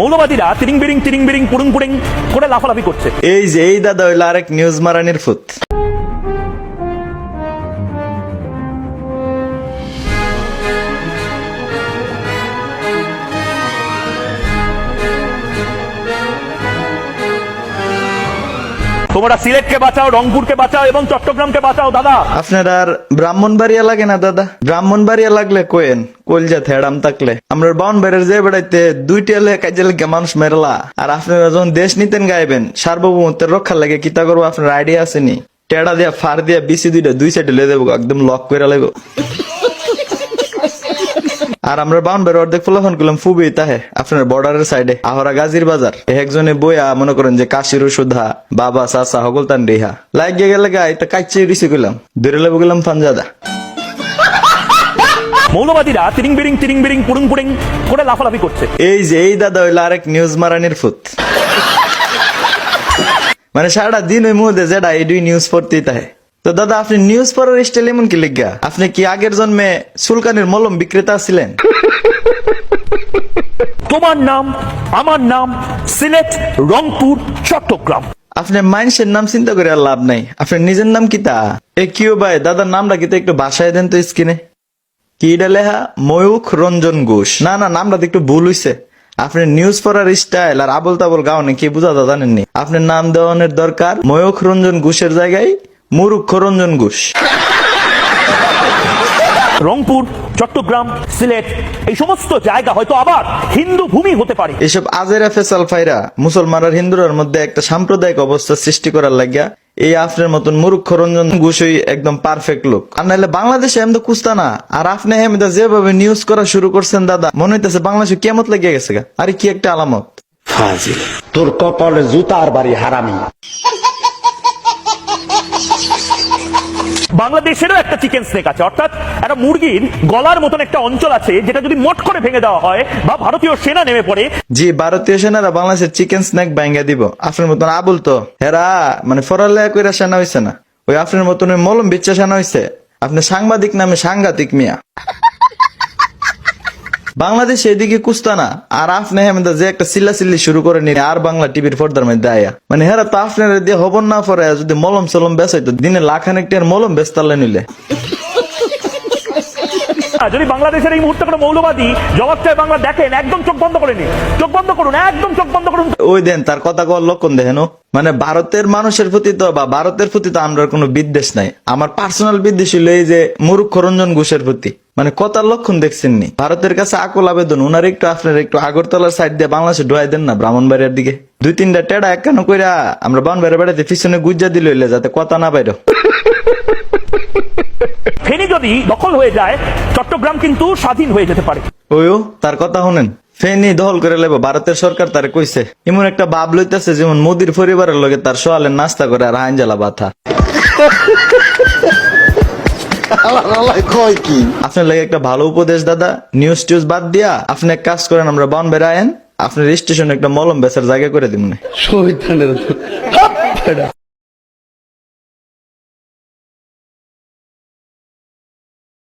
মৌলবাদীরা তিরিং বিরিং তিরিং বিরিং পুরুং পুরিং করে লাফালাফি করছে। এই যে, এই দাদা হইল আরেক নিউজ মারানির ফুত। তোমরা সিলেটকে বাঁচাও, রংপুরকে বাঁচাও এবং চট্টগ্রামকে বাঁচাও, দাদা। আপনার আর ব্রাহ্মণবাড়িয়া লাগে না, দাদা? ব্রাহ্মণবাড়িয়া লাগলে কোয়েন, কলজা থেড়াম আমরা বাউন বাইরের যে বেড়াইতে দুইটা এলে কাজে লাগে মানুষ মেরলা। আর আপনারা যখন দেশ নিতেন গাইবেন, সার্বভৌমত্বের রক্ষার লাগে কিতা করব, আপনার আইডিয়া আসেনি টেড়া দিয়া ফার দিয়া বিসি দুইটা দুই সাইডে লে দেবো একদম লক করে লাগবো আর আমরা বাউন বের অর্ধেক ফলাফন করলাম ফুবি তাহে আপনার বর্ডারের সাইডে আহরা গাজীর বাজার। একজনে বইয়া মনে করেন যে কাশির সুধা বাবা চাচা হগল তান রিহা লাগিয়ে গেলে গাই তা কাইচে রিসি করলাম। দূরে লেবো গেলাম ফানজাদা। মৌলবাদীরা তিরিং বিরিং তিরিং বিরিং পুড়ুং পুড়িং করে লাফালাফি করছে। এই যে এই দাদা হইল আরেক নিউজ মারানির ফুত। মানে সারাটা দিন ওই মুহূর্তে যেটা এই দুই নিউজ পড়তেই তাহে। তো দাদা আপনি নিউজ পড়ার স্টাইল এমন কি লিখা আপনি কি আগের জন্মে সুলকানের মলম বিক্রেতা ছিলেন? তোমার নাম আমার নাম সিলেট রংপুর চট্টগ্রাম। আপনি মানুষের নাম চিন্তা করে আর লাভ নাই। আপনার নিজের নাম কি তা? এ কিও ভাই দাদার নামটা কি একটু বাসায় দেন তো স্ক্রিনে। কি লেখা? ময়ূখ রঞ্জন ঘোষ। না না নামটা তো একটু ভুল হইছে। আপনি নিউজ পড়ার স্টাইল আর আবল তাবল গাওনে কি বুঝা দা জানেননি? আপনার নাম দেওয়ানোর দরকার ময়ূখ রঞ্জন ঘোষের জায়গায় মুরুক্ষ রঞ্জন ঘোষ। রংপুর চট্টগ্রাম সিলেট এই সমস্ত জায়গা হয়তো আবার হিন্দু ভূমি হতে পারে। এসব আজেরা ফেসাল ফাইরা মুসলমান আর হিন্দুরার মধ্যে একটা সাম্প্রদায়িক অবস্থা সৃষ্টি করার লাগিয়া এই আফনের মতন মুরুক্ষ রঞ্জন ঘোষই একদম পারফেক্ট লোক। আর নাহলে বাংলাদেশে এমন কুস্তা না। আর আপনি হেমিদা যেভাবে নিউজ করা শুরু করছেন দাদা মনে হইতেছে বাংলাদেশে কেমত লেগে গেছে গা। আরে কি একটা আলামত। তোর কপালে জুতার বাড়ি হারামি। বাংলাদেশেরও একটা চিকেন স্নেক আছে। অর্থাৎ একটা মুরগির গলার মতন একটা অঞ্চল আছে, যেটা যদি মোট করে ভেঙে দেওয়া হয় বা ভারতীয় সেনা নেমে পড়ে। জি, ভারতীয় সেনারা বাংলাদেশের চিকেন স্নেক ভেঙে দিব। আপনার মতন আবুল তো। হেরা মানে ফরালে কইরা সেনা হইছে না। ওই আপনার মতন মলম বিচ্ছা সেনা হইছে। আপনি সাংবাদিক নামে সাংঘাতিক মিয়া। বাংলাদেশ এদিকে কুস্তা না। আর আপনি হেমেদা যে একটা চিল্লা চিল্লি শুরু করে নিন আর বাংলা টিভির পর্দার মধ্যে আয়া। মানে হেরা তো আপনার দিয়ে হবন না পরে যদি মলম সলম বেচাইতো দিনে লাখানেক টিয়ার মলম বেচতালে নিলে। যদি বাংলাদেশের এই মুহূর্তে কোনো মৌলবাদী জবাব চায় বাংলা দেখেন একদম চোখ বন্ধ করে নিন। চোখ বন্ধ করুন একদম চোখ বন্ধ করুন। ওই দেন তার কথা কর লক্ষণ দেখেন। মানে ভারতের মানুষের প্রতি তো বা ভারতের প্রতি তো আমরা কোনো বিদ্বেষ নাই। আমার পার্সোনাল বিদ্বেষ হলো এই যে মুরুখ রঞ্জন ঘোষের প্রতি। মানে কথার লক্ষণ দেখছেন নি ভারতের কাছে আকুল আবেদন উনার একটু আপনার একটু আগরতলার সাইড দিয়ে বাংলাদেশে ঢোয়াই দেন না ব্রাহ্মণবাড়িয়ার দিকে। দুই তিনটা টেডা একখানো কইরা আমরা বানবাড়ি বেড়াতে পিছনে গুজ্জা দিল হইলে যাতে কথা না বাইর। ফেনী যদি দখল হয়ে যায় চট্টগ্রাম কিন্তু স্বাধীন হয়ে যেতে পারে। ওইও তার কথা শুনেন। ফেনি দখল করে লেবো ভারতের সরকার তারে কইছে এমন একটা ভাব লইতেছে যেমন মোদির পরিবারের লগে তার সোয়ালের নাস্তা করে আর হাইনজালা বাথা কি আপনার লাগে একটা ভালো উপদেশ, দাদা। নিউজ টিউজ বাদ দিয়া আপনি এক কাজ করেন, আমরা বন বেড়ায়েন। আপনার স্টেশনে একটা মলম বেচার জায়গা করে শহীদ